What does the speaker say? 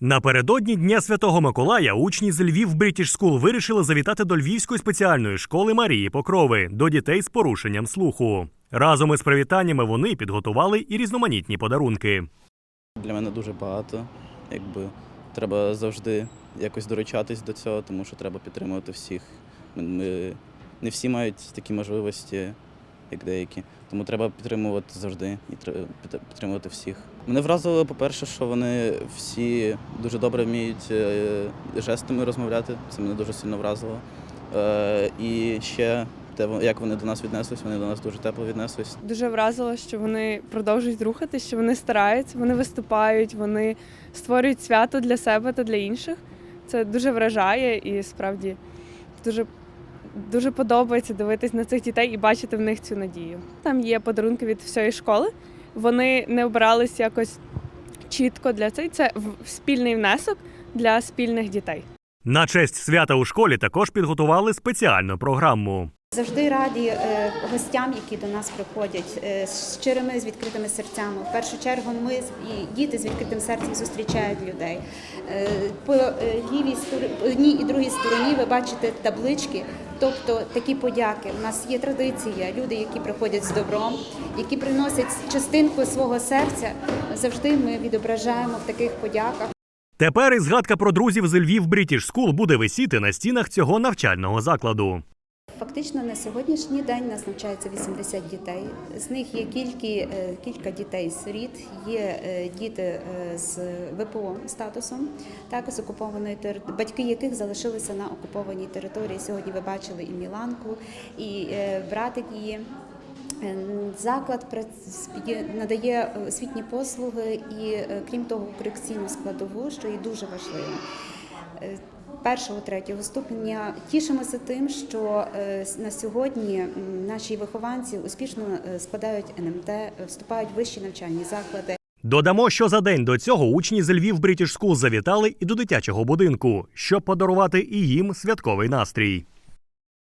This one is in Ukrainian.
Напередодні Дня Святого Миколая учні з Львів British School вирішили завітати до Львівської спеціальної школи Марії Покрови до дітей з порушенням слуху. Разом із привітаннями вони підготували і різноманітні подарунки. Для мене дуже багато. Якби треба завжди якось доручатись до цього, тому що треба підтримувати всіх. Ми, не всі мають такі можливості, як деякі. Тому треба підтримувати завжди і треба підтримувати всіх. Мене вразило, по-перше, що вони всі дуже добре вміють е, жестами розмовляти. Це мене дуже сильно вразило. Е, І ще те, як вони до нас віднеслись, вони до нас дуже тепло віднеслись. Дуже вразило, що вони продовжують рухатись, що вони стараються, вони виступають, вони створюють свято для себе та для інших. Це дуже вражає і справді дуже, дуже подобається дивитись на цих дітей і бачити в них цю надію. Там є подарунки від всієї школи. Вони не обирались якось чітко для цей. Це спільний внесок для спільних дітей. На честь свята у школі також підготували спеціальну програму. Завжди раді е, гостям, які до нас приходять е, з щирими з відкритими серцями. В першу чергу ми і діти з відкритим серцем зустрічають людей. Е, По лівій одній і другій стороні ви бачите таблички, тобто такі подяки. У нас є традиція. Люди, які приходять з добром, які приносять частинку свого серця. Завжди ми відображаємо в таких подяках. Тепер і згадка про друзів з Львів British School буде висіти на стінах цього навчального закладу. Фактично на сьогоднішній день нас навчається 80 дітей. З них є кількі, е, кілька дітей сиріт, є е, діти е, з ВПО статусом, так з окупованої території, батьки яких залишилися на окупованій території. Сьогодні ви бачили і Міланку, і братик її. Заклад надає освітні послуги і, крім того, корекційну складову, що є дуже важливо. Е, Першого, третього ступеня тішимося тим, що е, на сьогодні наші вихованці успішно е, складають НМТ, вступають в вищі навчальні заклади. Додамо, що за день до цього учні з Львів British School завітали і до дитячого будинку, щоб подарувати і їм святковий настрій.